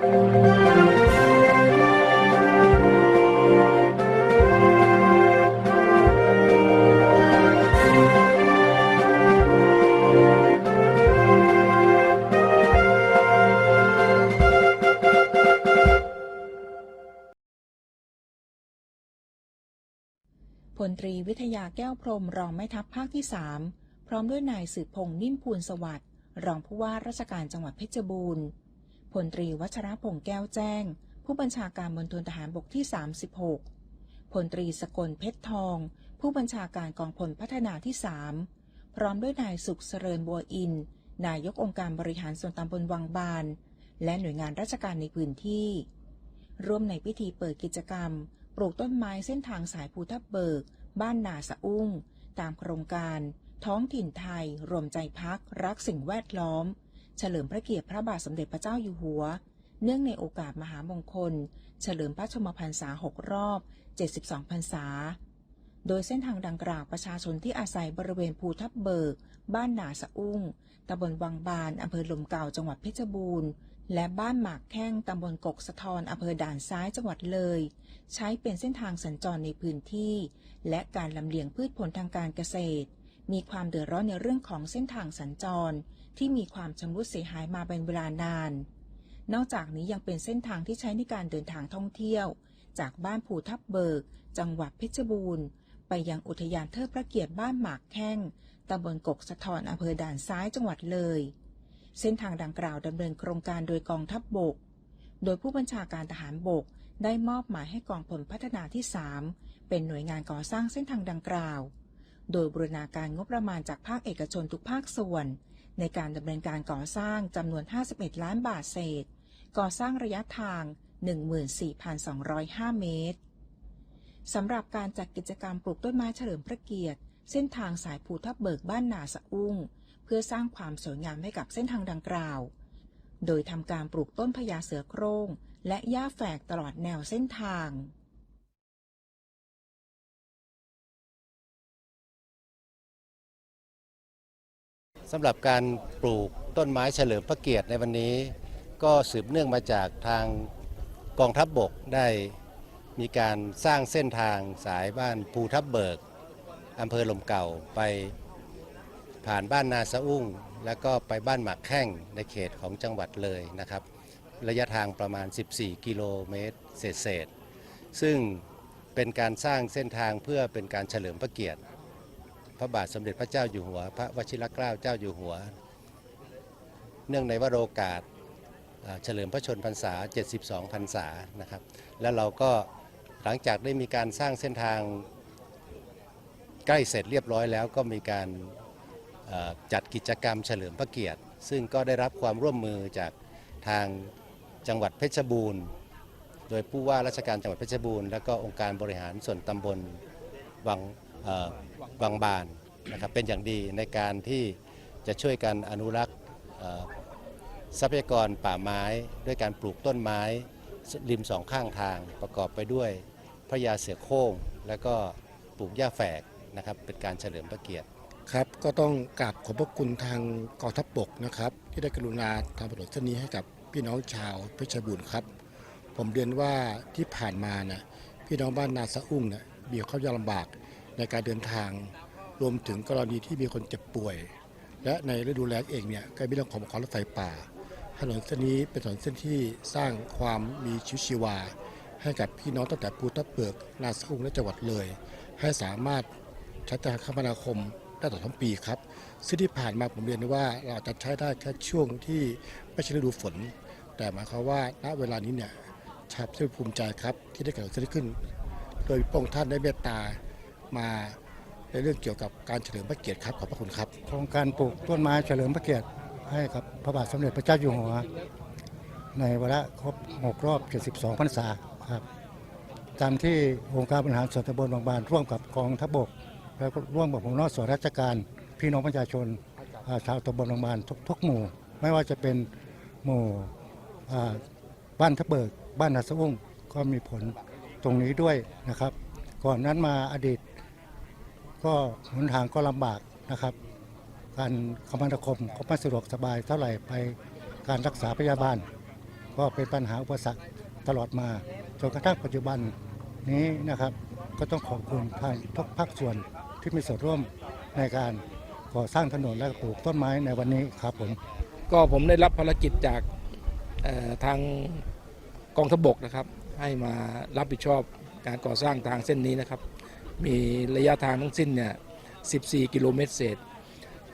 พลตรีวิทยาแก้วพรมรองแม่ทัพภาคที่ 3 พร้อมด้วยนายสืบพงษ์นิ่มพูนสวัสดิ์รองผู้ว่าราชการจังหวัดเพชรบูรณ์ พลตรีวัชรพงษ์แก้วแจ้ง ผู้บัญชาการมณฑลทหารบกที่ 36พลตรีสกลเพชรทอง ผู้บัญชาการกองพลพัฒนาที่ 3 พร้อมด้วยนายสุขเสริญบัวอิน นายกองค์การบริหารส่วนตำบลวังบาน และหน่วยงานราชการในพื้นที่ ร่วมในพิธีเปิดกิจกรรม ปลูกต้นไม้เส้นทางสายภูทับเบิก บ้านนาสะอุ้ง ตามโครงการ ท้องถิ่นไทย รวมใจพัก รักสิ่งแวดล้อม เฉลิมพระเกียรติพระบาทสมเด็จพระเจ้าอยู่หัว เนื่องในโอกาสมหามงคล เฉลิมพระชมพรรษา6รอบ 72พรรษา โดยเส้นทางดังกล่าวประชาชนที่อาศัยบริเวณภูทับเบิก บ้านนาสะอุ้งตำบลวังบานอำเภอลมเก่าจังหวัดเพชรบูรณ์ และบ้านหมากแข้งตำบลกกสะทอนอำเภอด่านซ้ายจังหวัดเลย ใช้เป็นเส้นทางสัญจรในพื้นที่ และการลำเลียงพืชผลทางการเกษตร มีความเดือดร้อนในเรื่องของเส้นทางสัญจร ที่มีความชำรุดเสียหายมาเป็นเวลานาน นอกจากนี้ยังเป็นเส้นทางที่ใช้ในการเดินทางท่องเที่ยว จากบ้านภูทับเบิก จังหวัดเพชรบูรณ์ ไปยังอุทยานเทิดพระเกียรติบ้านหมากแข้งตำบลกกสะทอนอำเภอด่านซ้ายจังหวัดเลย เส้นทางดังกล่าวดำเนินโครงการโดยกองทัพบบก โดยผู้บัญชาการทหารบกได้มอบหมายให้กองพลพัฒนาที่ 3 เป็นหน่วยงานก่อสร้างเส้นทางดังกล่าว โดยบรูรณาการงบประมาณจากภาคเอกชนทุกภาคส่วน ในการดำเนินการก่อสร้างจำนวน 51 ล้านบาทเศษ ก่อสร้างระยะทาง 14,205 เมตร สำหรับการจัดกิจกรรมปลูกต้นไม้เฉลิมพระเกียรติ เส้นทางสายภูทับเบิกบ้านนาสะอุ้ง เพื่อสร้างความสวยงามให้กับเส้นทางดังกล่าว โดยทำการปลูกต้นพญาเสือโคร่งและหญ้าแฝกตลอดแนวเส้นทาง สำหรับการปลูกต้นไม้เฉลิมพระเกียรติในวันนี้ ก็สืบเนื่องมาจากทางกองทัพบบกได้มีการสร้างเส้นทางสายบ้านภูทับเบิกอำเภอลมเก่าไปผ่านบ้านนาสะอุ้ง แล้วก็ไปบ้านหมากแข้งในเขตของจังหวัดเลยนะครับ ระยะทางประมาณ 14 กิโลเมตรเศษๆซึ่งเป็นการสร้างเส้นทางเพื่อเป็นการเฉลิมพระเกียรติ พระบาทสมเด็จพระเจ้าอยู่หัว พระวชิรเกล้าเจ้าอยู่หัว เนื่องในวโรกาสเฉลิมพระชนพรรษา 72 พรรษานะครับ แล้วเราก็หลังจากได้มีการสร้างเส้นทางใกล้เสร็จเรียบร้อยแล้วก็มีการจัดกิจกรรมเฉลิมพระเกียรติ ซึ่งก็ได้รับความร่วมมือจากทางจังหวัดเพชรบูรณ์ โดยผู้ว่าราชการจังหวัดเพชรบูรณ์และก็องค์การบริหารส่วนตำบลวัง เอ่อบางบานนะครับเป็นอย่างดีในการที่จะช่วยกันอนุรักษ์ทรัพยากรป่าไม้ด้วยการปลูกต้นไม้ริมสองข้างทางประกอบไปด้วยพระยาเสือโคร่งและก็ปลูกหญ้าแฝกนะครับเป็นการเฉลิมพระเกียรติครับก็ต้องกราบขอบพระคุณทางกองทัพบกนะครับ ที่ได้กรุณาทำถนนเส้นนี้ให้กับพี่น้องชาวเพชรบูรณ์ครับ ผมเรียนว่าที่ผ่านมานะพี่น้องบ้านนาสะอุ้งเนี่ยมีควายากลำบาก ในการเดินทาง รวมถึงกรณีที่มีคนเจ็บป่วย และในฤดูแล้งเองเนี่ยก็มีเรื่องของขอรถไฟป่า ถนนเส้นนี้เป็นถนนเส้นที่สร้างความมีชีวิตชีวา ให้กับพี่น้องตั้งแต่ภูทับเบิกนาสะอุ้งและจังหวัดเลย ให้สามารถใช้ทางคมนาคมได้ตลอดทั้งปีครับ ซึ่งที่ผ่านมาผมเรียนว่าเราจะใช้ได้แค่ช่วงที่ไม่ใช่ฤดูฝน แต่หมายความว่าณเวลานี้เนี่ยชาวพุทธภูมิใจครับที่ได้เกิดขึ้นขึ้น โดยพระองค์ท่านได้เมตตา มาในเรื่องเกี่ยวกับการเฉลิมพระเกียรติครับขอบพระคุณครับ โครงการปลูกต้นไม้เฉลิมพระเกียรติให้กับพระบาทสมเด็จพระเจ้าอยู่หัว ในวาระครบ 6 รอบ 72 พรรษาครับตามที่องค์การบริหารส่วนตำบลบางบานร่วมกับกองทัพบก และร่วมกับหัวหน้าส่วนราชการ พี่น้องประชาชนาชาวตำบลบางบานทุกทุกหมู่ ไม่ว่าจะเป็นหมู่บ้านทับเบิก บ้านนาสะอุ้งก็มีผลตรงนี้ด้วยนะครับ ก่อนนั้นมาอดีต ก็หนทางก็ลำบากนะครับ การคมนาคมก็ไม่สะดวกสบายเท่าไหร่ไปการรักษาพยาบาล ก็เป็นปัญหาอุปสรรคตลอดมาจนกระทั่งปัจจุบันนี้นะครับก็ต้องขอบคุณทางทุกภาคส่วนที่มีส่วนร่วมในการก่อสร้างถนนและปลูกต้นไม้ในวันนี้ครับผมก็ผมได้รับภารกิจจากทางกองทพบกนะครับ ให้มารับผิดชอบการก่อสร้างทางเส้นนี้นะครับ มีระยะทางทั้งสิ้นเนี่ย 14 กิโลเมตรเศษ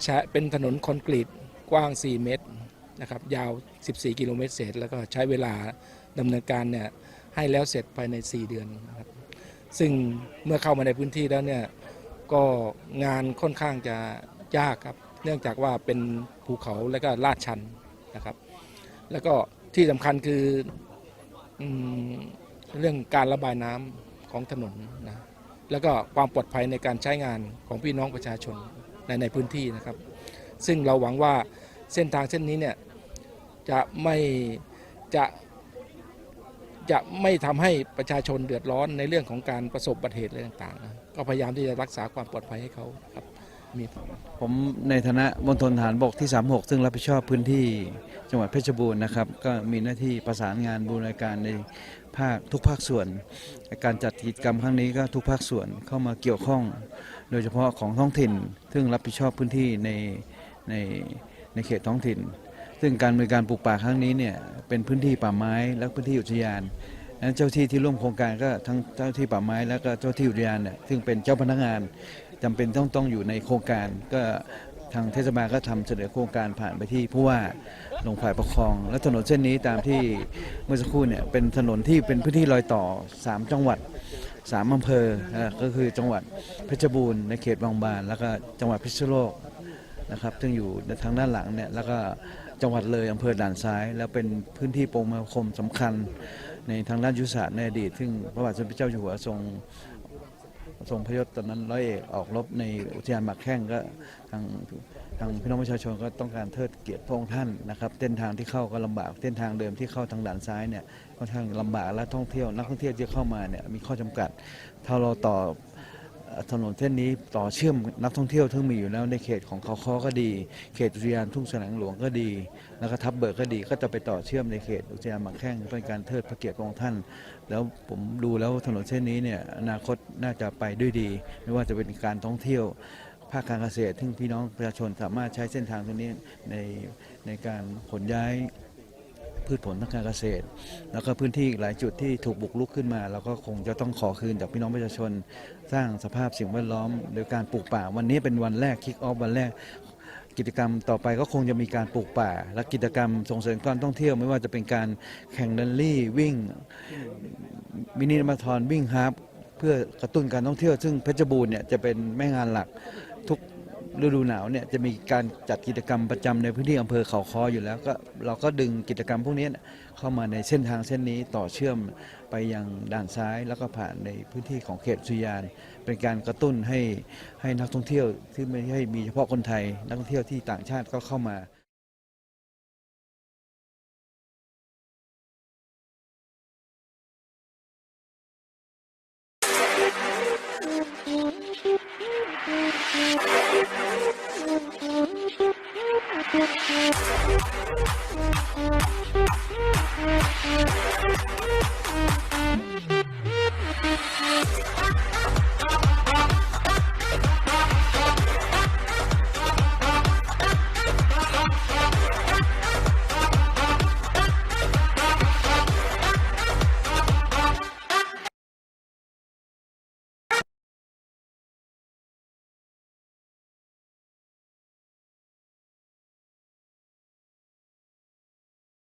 ใช้เป็นถนนคอนกรีตกว้าง 4 เมตรนะครับ ยาว 14 กิโลเมตรเศษ แล้วก็ใช้เวลาดำเนินการเนี่ยให้แล้วเสร็จภายใน 4 เดือนนะครับ ซึ่งเมื่อเข้ามาในพื้นที่แล้วเนี่ย ก็งานค่อนข้างจะยากครับ เนื่องจากว่าเป็นภูเขาและก็ลาดชันนะครับ แล้วก็ที่สำคัญคืออเรื่องการระบายน้ำของถนนนะ แล้วก็ความปลอดภัยในการใช้งานของพี่น้องประชาชนในในพื้นที่นะครับ ซึ่งเราหวังว่าเส้นทางเส้นนี้เนี่ยจะไม่จะจะไม่ทำให้ประชาชนเดือดร้อนในเรื่องของการประสบอุบัติเหตุอะไรต่างๆนะก็พยายามที่จะรักษาความปลอดภัยให้เขาครับมีผมในฐานะมณฑลฐานบกที่ 36 ซึ่งรับผิดชอบพื้นที่จังหวัดเพชรบูรณ์นะครับ ก็มีหน้าที่ประสานงานบูรณาการใน ภาคทุกภาคส่วน การจัดกิจกรรมครั้งนี้ก็ทุกภาคส่วนเข้ามาเกี่ยวข้อง โดยเฉพาะของท้องถิ่น ซึ่งรับผิดชอบพื้นที่ในในในเขตท้องถิ่น ซึ่งการบริการปลูกป่าครั้งนี้เนี่ยเป็นพื้นที่ป่าไม้และพื้นที่อุทยานนั้นเจ้าที่ที่ร่วมโครงการก็ทั้งเจ้าที่ป่าไม้แล้วก็เจ้าที่อุทยานเนี่ยซึ่งเป็นเจ้าพนักงานจำเป็นต้องต้องอยู่ในโครงการก็ ทางเทศบาลก็ทำเสนอโครงการผ่านไปที่ผู้ว่าลงฝ่ายปกครอง และถนนเส้นนี้ตามที่เมื่อสักครู่เนี่ยเป็นถนนที่เป็นพื้นที่รอยต่อ 3 จังหวัด 3อำเภอก็คือจังหวัดเพชรบูรณ์ในเขตบางบาน แล้วก็จังหวัดพิษณุโลกนะครับซึ่งอยู่ทางด้านหลังเนี่ยแล้วก็จังหวัดเลยอำเภอด่านซ้าย แล้วเป็นพื้นที่ปงมาคมสำคัญในทางด้านยุทธศาสตร์ในอดีต ซึ่งพระบาทสมเด็จพระเจ้าอยู่หัวทรง ทรงพยศตอนนั้นร้อยเอกออกรบในอุทยานหมากแข้งก็ทางทางพี่น้องประชาชนก็ต้องการเทิดเกียรติพระองค์ท่านนะครับเส้นทางที่เข้าก็ลำบากเส้นทางเดิมที่เข้าทางด่านซ้ายเนี่ยค่อนข้างลำบากและท่องเที่ยวนักท่องเที่ยวที่เข้ามาเนี่ยมีข้อจำกัด ถ้าเราต่อ ถนนเส้นนี้ต่อเชื่อมนักท่องเที่ยวที่มีอยู่แล้วในเขตของเขาคอก็ดี เขตอุทยานทุ่งแสลงหลวงก็ดี แล้วก็ทับเบิกก็ดี ก็จะไปต่อเชื่อมในเขตอุทยานหมากแข้งเป็นการเทิดพระเกียรติพระองท่าน แล้วผมดูแล้วถนนเส้นนี้เนี่ยอนาคตน่าจะไปด้วยดี ไม่ว่าจะเป็นการท่องเที่ยวภาคการเกษตร ซึ่งพี่น้องประชาชนสามารถใช้เส้นทางตรงนี้ในในการขนย้าย พืชผลทางการเกษตร แล้วก็พื้นที่อีกหลายจุดที่ถูกบุกรุกขึ้นมาเราก็คงจะต้องขอคืนจากพี่น้องประชาชน สร้างสภาพสิ่งแวดล้อม โดยการปลูกป่า วันนี้เป็นวันแรกคิกออฟวันแรกกิจกรรมต่อไปก็คงจะมีการปลูกป่า และกิจกรรมส่งเสริมการท่องเที่ยว ไม่ว่าจะเป็นการแข่งดันลี่วิ่งมินิมาราธอนวิ่งฮาล์ฟเพื่อกระตุ้นการท่องเที่ยว ซึ่งเพชรบูรณ์เนี่ยจะเป็นแม่งานหลักทุก ฤดูหนาวเนี่ยจะมีการจัดกิจกรรมประจำในพื้นที่อำเภอเขาคออยู่แล้วก็เราก็ดึงกิจกรรมพวกนี้เข้ามาในเส้นทางเส้นนี้ต่อเชื่อมไปยังด่านซ้าย แล้วก็ผ่านในพื้นที่ของเขตสุยาน เป็นการกระตุ้นให้ให้นักท่องเที่ยวที่ไม่ใช่มีเฉพาะคนไทย นักท่องเที่ยวที่ต่างชาติก็เข้ามา